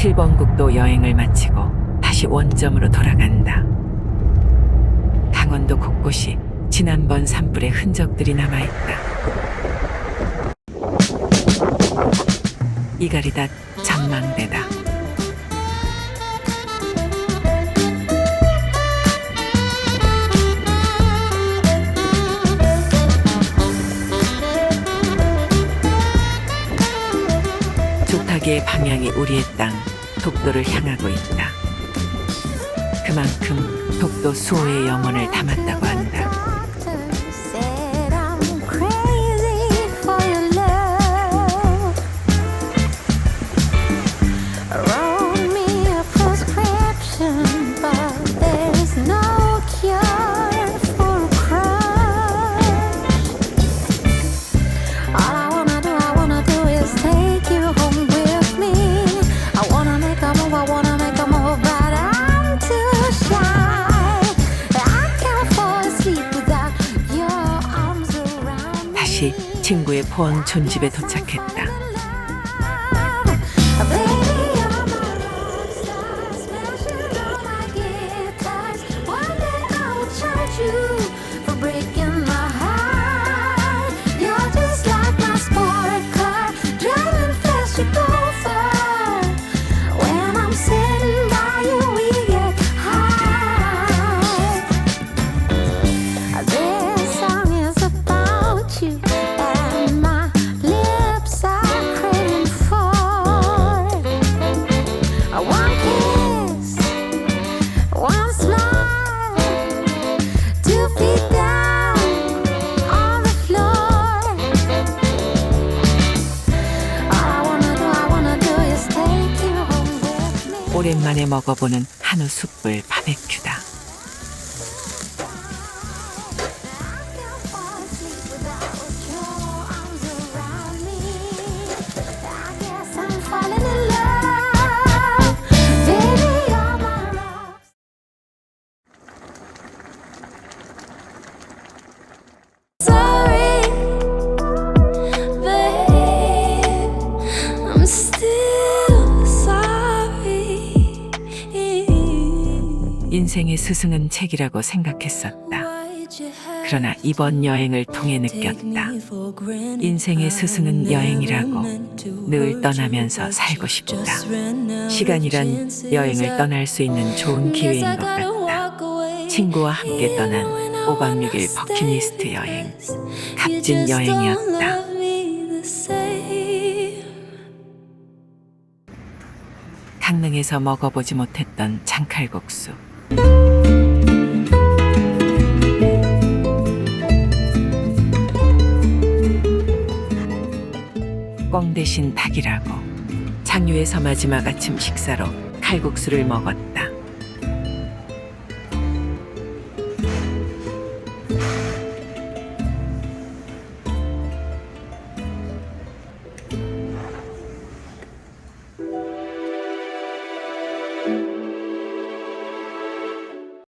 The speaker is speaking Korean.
7번 국도 여행을 마치고 다시 원점으로 돌아간다. 강원도 곳곳이 지난번 산불의 흔적들이 남아있다. 이가리다 전망대다. 족타기의 방향이 우리의 땅 독도를 향하고 있다. 그만큼 독도 수호의 영혼을 담았다고 한다. 다시 친구의 포항 촌집에 도착했다. 오랜만에 먹어보는 한우 숯불 바베큐다. 인생의 스승은 책이라고 생각했었다. 그러나 이번 여행을 통해 느꼈다. 인생의 스승은 여행이라고 늘 떠나면서 살고 싶다. 시간이란 여행을 떠날 수 있는 좋은 기회인 것 같다. 친구와 함께 떠난 5박 6일 버킷리스트 여행. 값진 여행이었다. 강릉에서 먹어보지 못했던 장칼국수. 꽝 대신 닭이라고. 장유에서 마지막 아침 식사로 칼국수를 먹었다.